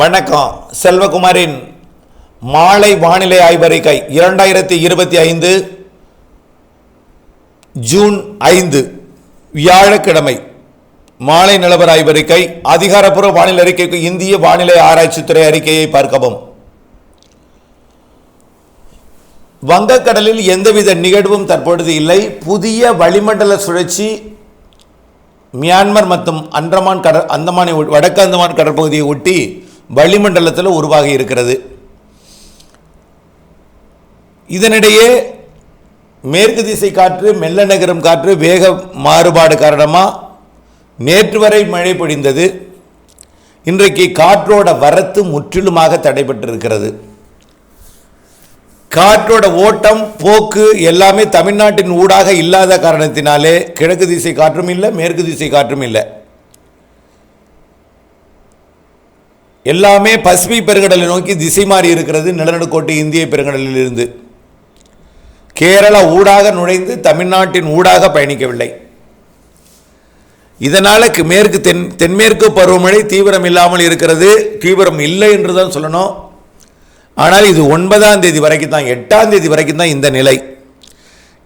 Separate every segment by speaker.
Speaker 1: வணக்கம். செல்வகுமாரின் மாலை வானிலை ஆய்வறிக்கை இரண்டாயிரத்தி இருபத்தி ஐந்து ஜூன் ஐந்து வியாழக்கிழமை. மாலை நிலவர ஆய்வறிக்கை அதிகாரப்பூர்வ வானிலை அறிக்கைக்கு இந்திய வானிலை ஆராய்ச்சித்துறை அறிக்கையை பார்க்கவும். வங்கக்கடலில் எந்தவித நிகழ்வும் தற்பொழுது இல்லை. புதிய வளிமண்டல சுழற்சி மியான்மர் மற்றும் அந்தமான் கடற் அந்தமானை வடக்கு அந்தமான் கடற்பகுதியை ஒட்டி வளிமண்டலத்தில் உருவாகி இருக்கிறது. இதனிடையே மேற்கு திசை காற்று மெல்ல நகரும் காற்று வேக மாறுபாடு காரணமாக நேற்று வரை மழை பொழிந்தது. இன்றைக்கு காற்றோட வரத்து முற்றிலுமாக தடைபட்டிருக்கிறது. காற்றோட ஓட்டம் போக்கு எல்லாமே தமிழ்நாட்டின் ஊடாக இல்லாத காரணத்தினாலே கிழக்கு திசை காற்றும் இல்லை மேற்கு திசை காற்றும் இல்லை. எல்லாமே பசிபிக் பெருங்கடலை நோக்கி திசை மாறி இருக்கிறது நிலநடுக்கோட்டு இந்திய பெருங்கடலில் இருந்து கேரளா ஊடாக நுழைந்து தமிழ்நாட்டின் ஊடாக பயணிக்கவில்லை. இதனால் மேற்கு தென் தென்மேற்கு பருவமழை தீவிரம் இல்லாமல் இருக்கிறது. தீவிரம் இல்லை என்று தான் சொல்லணும். ஆனால் இது ஒன்பதாம் தேதி வரைக்கும் தான் எட்டாம் தேதி வரைக்கும் தான் இந்த நிலை.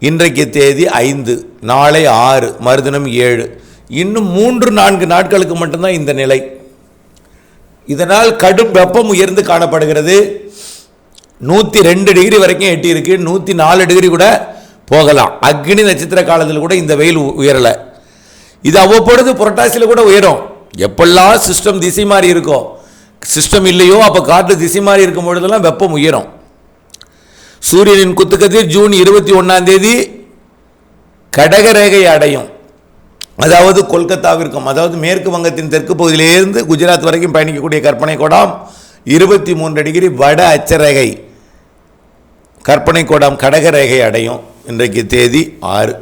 Speaker 1: இன்றைக்கு தேதி ஐந்து நாளை ஆறு மறுதினம் ஏழு. இன்னும் மூன்று நான்கு நாட்களுக்கு மட்டும்தான் இந்த நிலை. இதனால் கடும் வெப்பம் உயர்ந்து காணப்படுகிறது. நூற்றி ரெண்டு டிகிரி வரைக்கும் எட்டியிருக்கு. நூற்றி நாலு டிகிரி கூட போகலாம். அக்னி நட்சத்திர காலத்தில் கூட இந்த வெயில் உயரலை. இது அவ்வப்பொழுது புரட்டாசியில் கூட உயரும். எப்பெல்லாம் சிஸ்டம் திசை மாறி இருக்கோ சிஸ்டம் இல்லையோ அப்போ காற்று திசை மாறி இருக்கும் பொழுதெல்லாம் வெப்பம் உயரும். சூரியனின் குத்துக்கதிர் ஜூன் இருபத்தி ஒன்றாம் தேதி கடகரேகை அடையும். அதாவது கொல்கத்தாவிற்கும் அதாவது மேற்கு வங்கத்தின் தெற்கு பகுதியிலிருந்து குஜராத் வரைக்கும் பயணிக்கக்கூடிய கற்பனை கோடாம் இருபத்தி மூன்று டிகிரி வட அச்சரேகை. கற்பனை கோடாம் கடகரேகை அடையும். இன்றைக்கு தேதி ஆறு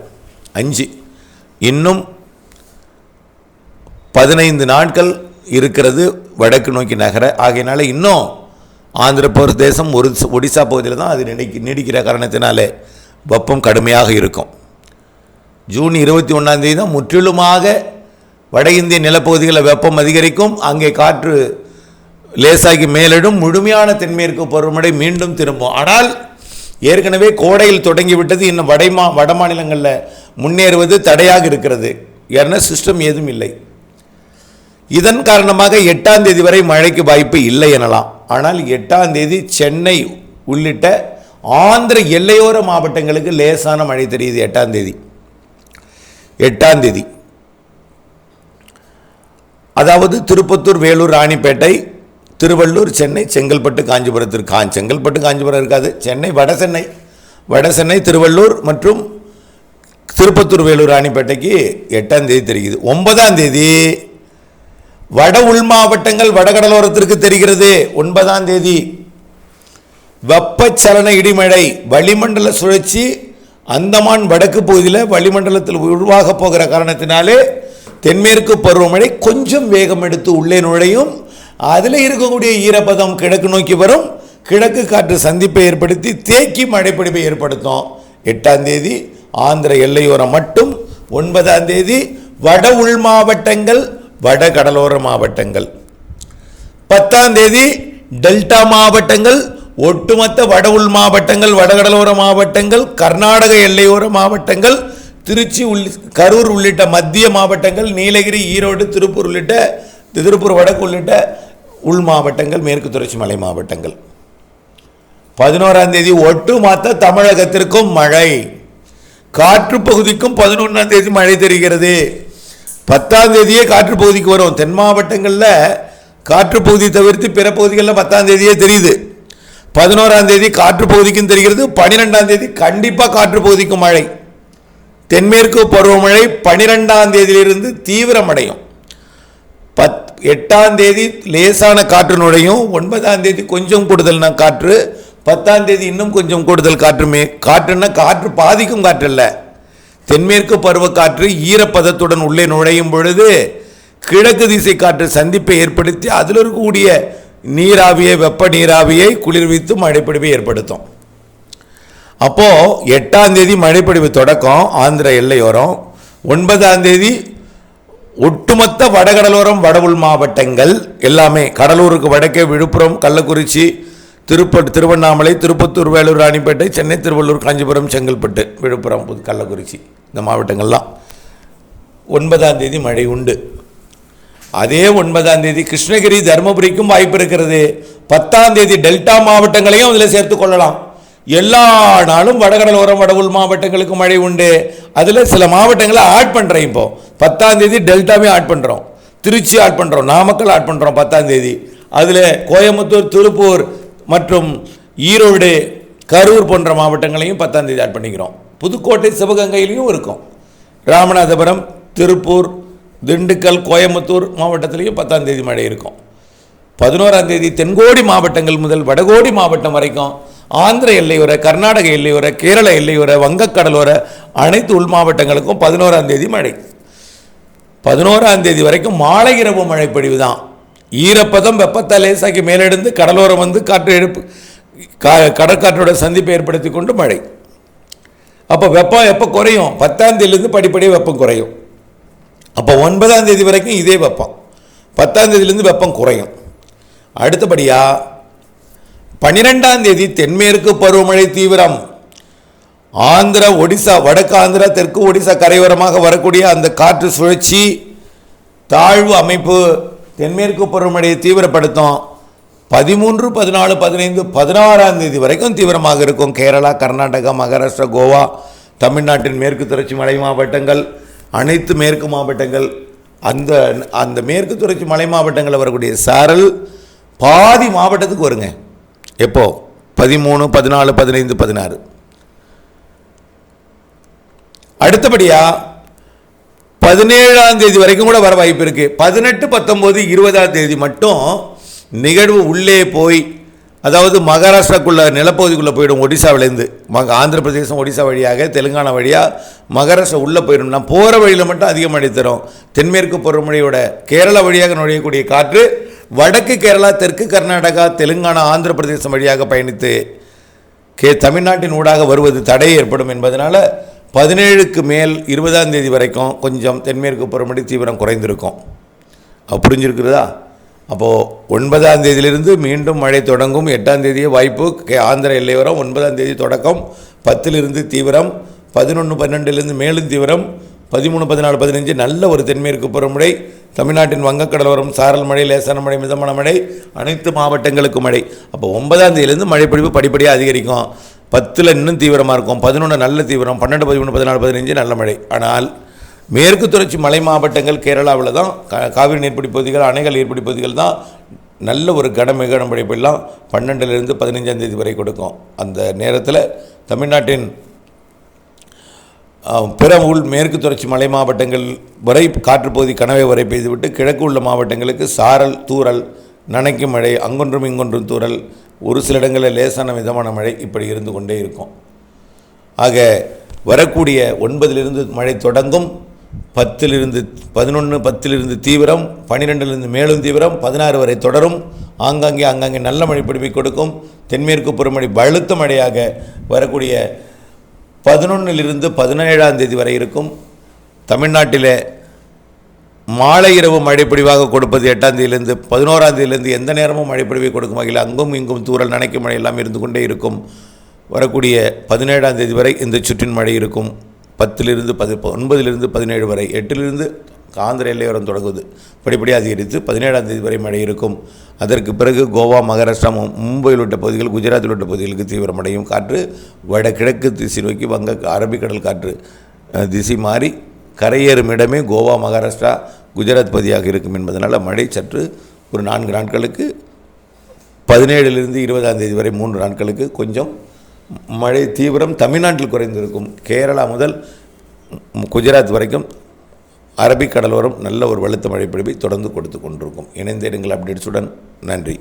Speaker 1: அஞ்சு. இன்னும் பதினைந்து நாட்கள் இருக்கிறது வடக்கு நோக்கி நகர. ஆகையினால இன்னும் ஆந்திர பிரதேசம் ஒரு ஒடிசா பகுதியில் தான் அது நீடிக்க நீடிக்கிற காரணத்தினாலே வெப்பம் கடுமையாக இருக்கும். ஜூன் இருபத்தி ஒன்றாம் தேதி தான் முற்றிலுமாக வட இந்திய நிலப்பகுதிகளில் வெப்பம் அதிகரிக்கும். அங்கே காற்று லேசாகி மேலிடும். முழுமையான தென்மேற்கு பருவமழை மீண்டும் திரும்பும். ஆனால் ஏற்கனவே கோடையில் தொடங்கிவிட்டது. இன்னும் வடை மா வட மாநிலங்களில் முன்னேறுவது தடையாக இருக்கிறது. ஏன்னா சிஸ்டம் ஏதும் இல்லை. இதன் காரணமாக எட்டாம் தேதி வரை மழைக்கு வாய்ப்பு இல்லை எனலாம். ஆனால் எட்டாம் தேதி சென்னை உள்ளிட்ட ஆந்திர எல்லையோர மாவட்டங்களுக்கு லேசான மழை தெரியுது எட்டாம் தேதி. எட்டாம் தேதி. அதாவது திருப்பத்தூர் வேலூர் ராணிப்பேட்டை திருவள்ளூர் சென்னை செங்கல்பட்டு காஞ்சிபுரத்திற்கு கா செங்கல்பட்டு காஞ்சிபுரம் இருக்காது. சென்னை வட சென்னை வட சென்னை திருவள்ளூர் மற்றும் திருப்பத்தூர் வேலூர் ராணிப்பேட்டைக்கு எட்டாம் தேதி தெரிகிறது ஒன்பதாம் தேதி வட உள் மாவட்டங்கள் வடகடலோரத்திற்கு தெரிகிறது. ஒன்பதாம் தேதி வெப்பச்சலன இடிமழை வளிமண்டல சுழற்சி அந்தமான் வடக்கு பகுதியில் வளிமண்டலத்தில் உருவாக போகிற காரணத்தினாலே தென்மேற்கு பருவமழை கொஞ்சம் வேகம் எடுத்து உள்ளே நுழையும். அதில் இருக்கக்கூடிய ஈரப்பதம் கிழக்கு நோக்கி வரும். கிழக்கு காற்று சந்திப்பை ஏற்படுத்தி தேக்கி மழைப்பிடிப்பை ஏற்படுத்தும். எட்டாம் தேதி ஆந்திர எல்லையோரம் மட்டும். ஒன்பதாம் தேதி வட உள் மாவட்டங்கள் வட கடலோர மாவட்டங்கள். பத்தாம் தேதி டெல்டா மாவட்டங்கள் ஒட்டுமொத்த வட உள் மாவட்டங்கள் வடகடலோர மாவட்டங்கள் கர்நாடக எல்லையோர மாவட்டங்கள் திருச்சி உள்ளி கரூர் உள்ளிட்ட மத்திய மாவட்டங்கள் நீலகிரி ஈரோடு திருப்பூர் உள்ளிட்ட திருப்பூர் வடக்கு உள்ளிட்ட உள் மாவட்டங்கள் மேற்கு தொடர்ச்சி மலை மாவட்டங்கள். பதினோராம் தேதி ஒட்டுமொத்த தமிழகத்திற்கும் மழை. காற்று பகுதிக்கும் பதினொன்றாம் தேதி மழை தெரிகிறது. பத்தாம் தேதியே காற்று பகுதிக்கு வரும். தென் மாவட்டங்களில் காற்று பகுதி தவிர்த்து பிற பகுதிகளில் பத்தாம் தேதியே தெரியுது. பதினோராம் தேதி காற்று பகுதிக்கும் தெரிகிறது. பனிரெண்டாம் தேதி கண்டிப்பாக காற்று பகுதிக்கும் மழை. தென்மேற்கு பருவமழை பனிரெண்டாம் தேதியிலிருந்து தீவிரமடையும். பத் எட்டாம் தேதி லேசான காற்று நுழையும். ஒன்பதாம் தேதி கொஞ்சம் கூடுதல்னா காற்று. பத்தாம் தேதி இன்னும் கொஞ்சம் கூடுதல் காற்றுமே காற்றுன்னா காற்று பாதிக்கும் காற்று இல்லை தென்மேற்கு பருவக்காற்று ஈரப்பதத்துடன் உள்ளே நுழையும் பொழுது கிழக்கு திசை காற்று சந்திப்பை ஏற்படுத்தி அதில் இருக்கக்கூடிய நீராவியை வெப்ப நீராவியை குளிர்வித்து மழைப்பிடிவை ஏற்படுத்தும். அப்போது எட்டாம் தேதி மழைப்பிடிவு தொடக்கம் ஆந்திர எல்லையோரம். ஒன்பதாம் தேதி ஒட்டுமொத்த வடகடலோரம் வடவுள் மாவட்டங்கள் எல்லாமே. கடலூருக்கு வடக்கே விழுப்புரம் கள்ளக்குறிச்சி திருப்பட் திருவண்ணாமலை திருப்பத்தூர் வேலூர் ராணிப்பேட்டை சென்னை திருவள்ளூர் காஞ்சிபுரம் செங்கல்பட்டு விழுப்புரம் புது கள்ளக்குறிச்சி இந்த மாவட்டங்கள்லாம். ஒன்பதாம் தேதி மழை உண்டு. அதே ஒன்பதாம் தேதி கிருஷ்ணகிரி தருமபுரிக்கும் வாய்ப்பு இருக்கிறது. பத்தாம் தேதி டெல்டா மாவட்டங்களையும் அதில் சேர்த்து கொள்ளலாம். எல்லா நாளும் வடகடலோரம் வடவுள் மாவட்டங்களுக்கு மழை உண்டு. அதில் சில மாவட்டங்களை ஆட் பண்ணுறேன் இப்போ. பத்தாம் தேதி டெல்டாவே ஆட் பண்ணுறோம் திருச்சி ஆட் பண்ணுறோம் நாமக்கல் ஆட் பண்ணுறோம் பத்தாம் தேதி. அதில் கோயம்புத்தூர் திருப்பூர் மற்றும் ஈரோடு கரூர் போன்ற மாவட்டங்களையும் பத்தாம் தேதி ஆட் பண்ணிக்கிறோம். புதுக்கோட்டை சிவகங்கையிலையும் இருக்கும். ராமநாதபுரம் திருப்பூர் திண்டுக்கல் கோயம்புத்தூர் மாவட்டத்திலையும் பத்தாம் தேதி மழை இருக்கும். பதினோராம் தேதி தென்கோடி மாவட்டங்கள் முதல் வடகோடி மாவட்டம் வரைக்கும் ஆந்திர எல்லையோர கர்நாடக எல்லையோர கேரள எல்லையோர வங்கக்கடலோர அனைத்து உள் மாவட்டங்களுக்கும் பதினோராம் தேதி மழை. பதினோராம் தேதி வரைக்கும் மாலை இரவு மழை பொழிவு தான். ஈரப்பதம் வெப்பத்தை லேசாக்கி மேலெடுந்து கடலோரம் வந்து காற்று எழுப்பு கா கடற்காற்றோட சந்திப்பை ஏற்படுத்தி கொண்டு மழை. அப்போ வெப்பம் எப்போ குறையும்? பத்தாம் தேதியிலேருந்து படிப்படியாக வெப்பம் குறையும். அப்போ ஒன்பதாம் தேதி வரைக்கும் இதே வெப்பம். பத்தாம் தேதியிலேருந்து வெப்பம் குறையும். அடுத்தபடியாக பன்னிரெண்டாம் தேதி தென்மேற்கு பருவமழை தீவிரம். ஆந்திர ஒடிசா வடக்கு ஆந்திரா தெற்கு ஒடிசா கரையோரமாக வரக்கூடிய அந்த காற்று சுழற்சி தாழ்வு அமைப்பு தென்மேற்கு பருவமழையை தீவிரப்படுத்தும். பதிமூன்று பதினாலு பதினைந்து பதினாறாம் தேதி வரைக்கும் தீவிரமாக இருக்கும். கேரளா கர்நாடகா மகாராஷ்டிரா கோவா தமிழ்நாட்டின் மேற்கு தொடர்ச்சி மலை மாவட்டங்கள் அனைத்து மேற்கு மாவட்டங்கள் அந்த அந்த மேற்கு தொடர்ச்சி மலை மாவட்டங்களில் வரக்கூடிய சாரல் பாதி மாவட்டத்துக்கு வருங்க. எப்போ? பதிமூணு பதினாலு பதினைந்து பதினாறு. அடுத்தபடியாக பதினேழாம் தேதி வரைக்கும் கூட வர வாய்ப்பு இருக்குது பதினெட்டு பத்தொம்போது இருபதாம் தேதி மட்டும் நிகழ்வு உள்ளே போய் அதாவது மகாராஷ்டிராக்குள்ள நிலப்பகுதிக்குள்ளே போயிடும் ஒடிசாவிலேருந்து. மக ஆந்திர பிரதேசம் ஒடிசா வழியாக தெலுங்கானா வழியாக மகாராஷ்டிரா உள்ளே போயிடும்னா போகிற வழியில் மட்டும் அதிக மழை தரும். தென்மேற்கு பருவமழையோட கேரளா வழியாக நுழையக்கூடிய காற்று வடக்கு கேரளா தெற்கு கர்நாடகா தெலுங்கானா ஆந்திர பிரதேசம் வழியாக பயணித்து கே தமிழ்நாட்டின் ஊடாக வருவது தடை ஏற்படும் என்பதனால் பதினேழுக்கு மேல் இருபதாம் தேதி வரைக்கும் கொஞ்சம் தென்மேற்கு பருவமழை தீவிரம் குறைந்திருக்கும். அப்போ புரிஞ்சிருக்கிறதா? அப்போது ஒன்பதாம் தேதியிலிருந்து மீண்டும் மழை தொடங்கும். எட்டாம் தேதியே வாய்ப்பு. கே ஆந்திர எல்லையோரம் ஒன்பதாம் தேதி தொடக்கம். பத்திலிருந்து தீவிரம். பதினொன்று பன்னெண்டுலேருந்து மேலும் தீவிரம். பதிமூணு பதினாலு பதினஞ்சு நல்ல ஒரு தென்மேற்கு பருவமழை. தமிழ்நாட்டின் வங்கக்கடலோரம் சாரல் மழை லேசான மழை மிதமான மழை அனைத்து மாவட்டங்களுக்கும் மழை. அப்போ ஒன்பதாம் தேதியிலேருந்து மழைப்பொழிவு படிப்படியாக அதிகரிக்கும். பத்தில் இன்னும் தீவிரமாக இருக்கும். பதினொன்று நல்ல தீவிரம். பன்னெண்டு பதிமூணு பதினாலு பதினஞ்சு நல்ல மழை. ஆனால் மேற்கு தொடர்ச்சி மலை மாவட்டங்கள் கேரளாவில் தான் காவிரி நீர்ப்பிடி பகுதிகள் அணைகள் நீர்ப்பிடி பகுதிகள் தான் நல்ல ஒரு கன படைப்பெல்லாம் பன்னெண்டுலேருந்து பதினஞ்சாம் தேதி வரை கொடுக்கும். அந்த நேரத்தில் தமிழ்நாட்டின் பிற உள் மேற்கு தொடர்ச்சி மலை மாவட்டங்கள் வரை காற்றுப்பகுதி கனவை வரை பெய்துவிட்டு கிழக்கு உள்ள மாவட்டங்களுக்கு சாரல் தூரல் நனைக்கும் மழை அங்கொன்றும் இங்கொன்றும் தூறல் ஒரு சில இடங்களில் லேசான மிதமான மழை இப்படி இருந்து கொண்டே இருக்கும். ஆக வரக்கூடிய ஒன்பதிலிருந்து மழை தொடங்கும். பத்திலிருந்து பதினொன்று பத்திலிருந்து தீவிரம் பன்னிரெண்டிலிருந்து மேலும் தீவிரம் பதினாறு வரை தொடரும். ஆங்காங்கே ஆங்காங்கே நல்ல மழை பிடிப்பை கொடுக்கும். தென்மேற்கு பருவமழை பழுத்த மழையாக வரக்கூடிய பதினொன்றிலிருந்து பதினேழாம் தேதி வரை இருக்கும். தமிழ்நாட்டிலே மாலை இரவு மழைப்பிடிவாக கொடுப்பது எட்டாம் தேதியிலிருந்து பதினோராம் தேதியிலிருந்து எந்த நேரமும் மழைப்பிடிவை கொடுக்கும் வகையில் அங்கும் இங்கும் தூரல் நனைக்கும் மழை எல்லாம் இருந்து கொண்டே இருக்கும். வரக்கூடிய பதினேழாம் தேதி வரை இந்த சுற்றின் மழை இருக்கும். பத்திலிருந்து பதி ஒன்பதிலிருந்து பதினேழு வரை எட்டிலிருந்து ஆந்திர எல்லையோரம் தொடங்குவது. படிப்படியாக அதிகரித்து பதினேழாம் தேதி வரை மழை இருக்கும். அதற்கு பிறகு கோவா மகாராஷ்டிரா மும்பையில் உள்ள பகுதிகள் குஜராத்தில் உள்ள பகுதிகளுக்கு தீவிரமடையும். காற்று வடகிழக்கு திசை நோக்கி வங்க அரபிக்கடல் காற்று திசை மாறி கரையேறும் இடமே கோவா மகாராஷ்டிரா குஜராத் பகுதியாக இருக்கும் என்பதனால் மழை சற்று ஒரு நான்கு நாட்களுக்கு பதினேழுலிருந்து இருபதாம் தேதி வரை மூன்று நாட்களுக்கு கொஞ்சம் மழை தீவிரம் தமிழ்நாட்டில் குறைந்திருக்கும். கேரளா முதல் குஜராத் வரைக்கும் அரபிக் கடலோரம் நல்ல ஒரு வலுத்த மழை தொடர்ந்து கொடுத்து கொண்டிருக்கும். இணைந்திருங்கள் அப்டேட்ஸுடன். நன்றி.